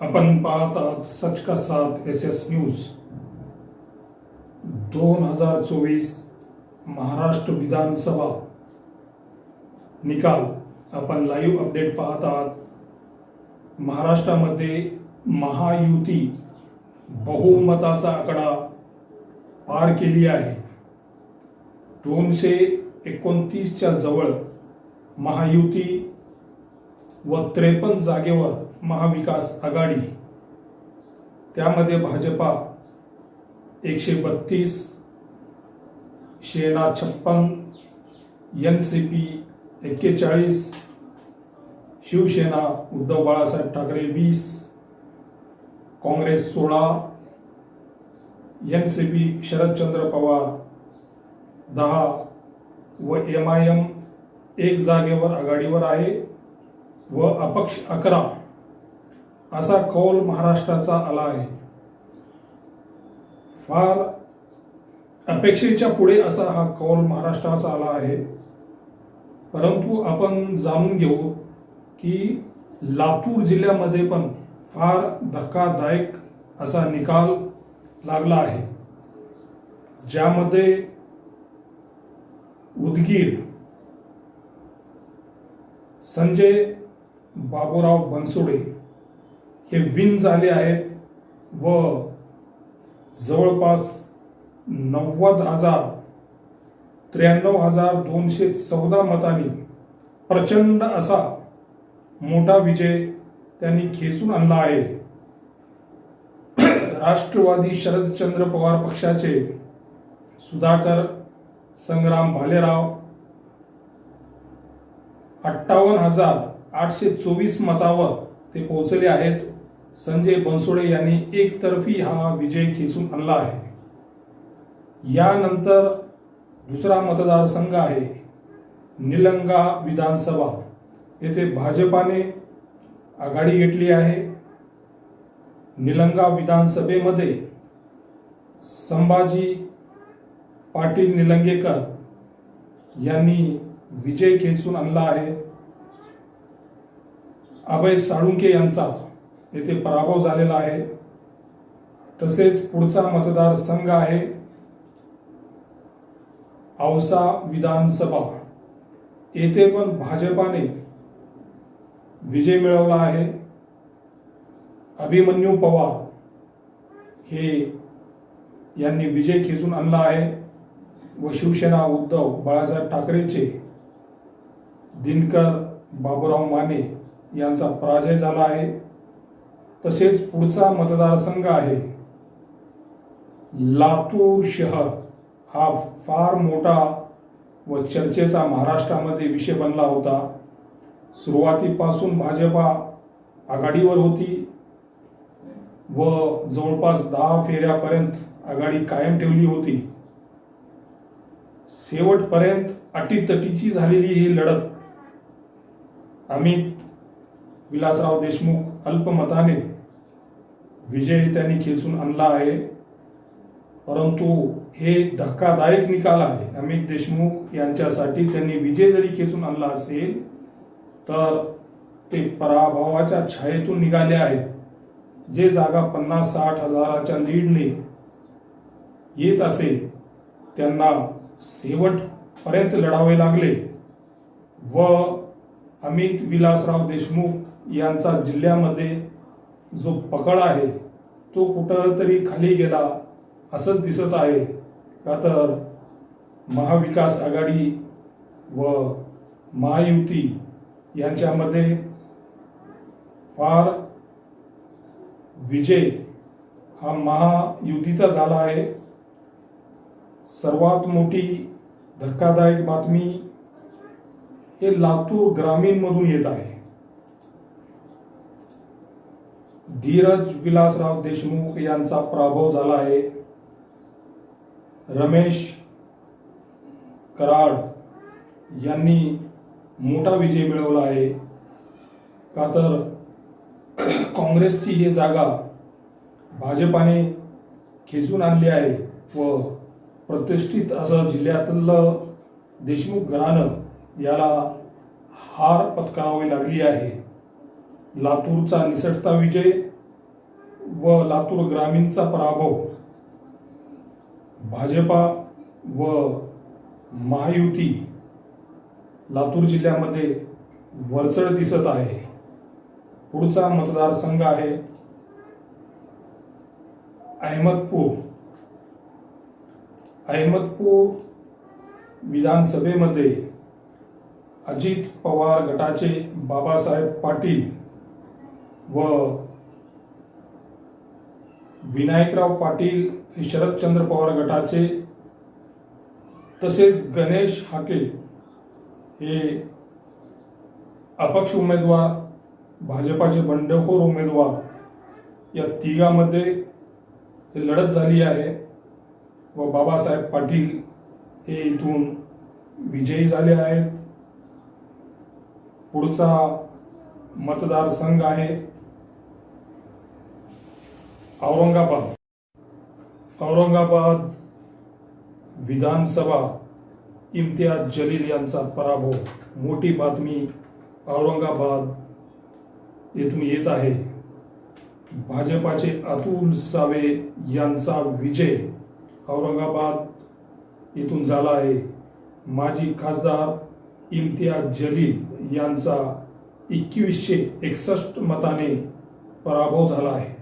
आपण पाहत आहात सच का साथ एस एस न्यूज. दोन हजार चोवीस महाराष्ट्र विधानसभा निकाल. आपण लाईव्ह अपडेट पाहत आहात. महाराष्ट्रामध्ये महायुती बहुमताचा आकडा पार केली आहे. दोनशे एकोणतीसच्या जवळ महायुती व त्रेपन्न जागेवर महाविकास आघाडी. त्यामध्ये भाजपा एकशे बत्तीस शेना छप्पन एन सी पी एक्केचाळीस शिवसेना उद्धव बाळासाहेब ठाकरे वीस काँग्रेस सोळा N C P Sharadchandra Pawar दहा व एम आय एम एक जागेवर आघाडीवर आहे व अपक्ष अकरा. असा कौल महाराष्ट्राचा आला आहे. फार अपेक्षेच्या पुढे असा हा कौल महाराष्ट्राचा आला आहे. परंतु आपण जाणून घेऊ की लातूर जिल्ह्यामध्ये पण फार धक्कादायक असा निकाल लागला आहे. ज्यामध्ये उदगीर संजय बाबूराव बनसोडे हे विन झाले आहेत व जवळपास नव्वद हजार त्र्याण्णव हजार दोनशे चौदा मतांनी प्रचंड असा मोठा विजय त्यांनी खेचून आणला आहे. राष्ट्रवादी शरदचंद्र पवार पक्षाचे सुधाकर संग्राम भालेराव अठ्ठावन्न हजार आठशे चोवीस मतावर ते पोहोचले आहेत. संजय बनसोडे यांनी एकतर्फी हा विजय खेचून आणला आहे. यानंतर दुसरा मतदारसंघ आहे निलंगा विधानसभा. येथे भाजपाने आघाडी घेतली आहे. निलंगा विधानसभेमध्ये संभाजी पाटील निलंगेकर यांनी विजय खेचून आणला आहे. अभय साळुंके यांचा येथे पराभव झालेला आहे. तसेच पुढचा मतदारसंघ आहे. औसा विधानसभा. येथे पण भाजपाने विजय मिळवला आहे. अभिमन्यू पवार हे यांनी विजय खेचून आणला आहे. व शिवसेना उद्धव बाळासाहेब ठाकरेंचे दिनकर बाबूराव माने यांचा पराजय झाला आहे. तसेच पुढचा मतदारसंघ आहे. लातूर शहर हा फार मोठा व चर्चेचा महाराष्ट्रामध्ये विषय बनला होता. सुरुवातीपासून भाजपा आघाडीवर होती व जवळपास दहा फेऱ्यापर्यंत आघाडी कायम ठेवली होती. शेवटपर्यंत अटीतटीची झालेली ही लढत अमित विलासराव देशमुख अल्पमताने विजय त्यांनी खेचून आणला आहे. परंतु हे धक्कादायक निकाल आहे. अमित देशमुख यांच्यासाठी त्यांनी विजय जरी खेचून आणला असेल तर ते पराभवाच्या छायेतून निघाले आहेत. जे जागा पन्नास साठ हजाराच्या लीडने येत असेल त्यांना शेवटपर्यंत लढावे लागले. व अमित विलासराव देशमुख यांचा जिल्ह्यामध्ये जो पकड आहे तो कुठंतरी खाली गेला असंच दिसत आहे. का तर महाविकास आघाडी व महायुती यांच्यामध्ये फार विजय हा महायुतीचा झाला आहे. सर्वात मोठी धक्कादायक बातमी हे लातूर ग्रामीण मधून येत आहे. धीरज विलासराव देशमुख यांचा पराभव झाला आहे. रमेश कराड यांनी मोठा विजय मिळवला आहे. का तर काँग्रेसची ही जागा भाजपाने खेचून आणली आहे व प्रतिष्ठित असं जिल्ह्यातलं देशमुख घराणं याला हार पत्करावी लागली आहे. लातूरचा निसटता विजय व लातूर ग्रामीणचा पराभव. भाजपा व महायुती लातूर जिल्ह्यामध्ये वरचढ दिसत आहे. पुढचा मतदारसंघ आहे अहमदपूर. अहमदपूर विधानसभेमध्ये अजित पवार गटाचे बाबासाहेब पाटील व विनायकराव पाटील हे शरदचंद्र पवार गटाचे तसेच गणेश हाके हे अपक्ष उमेदवार भाजपाचे बंडखोर उमेदवार या तिघामध्ये लढत झाली आहे व बाबासाहेब पाटील हे इथून विजयी झाले आहेत. पुढचा मतदारसंघ आहे. औरंगाबाद। औरंगाबाद विधानसभा इम्तियाज जलील यांचा पराभव. मोठी बातमी औरंगाबाद येथून येत आहे. भाजपाचे अतुल सावे यांचा विजय औरंगाबाद येथून झाला आहे. माजी खासदार इम्तियाज जलील यांचा एकवीसशे एकसष्ट मताने पराभव झाला आहे.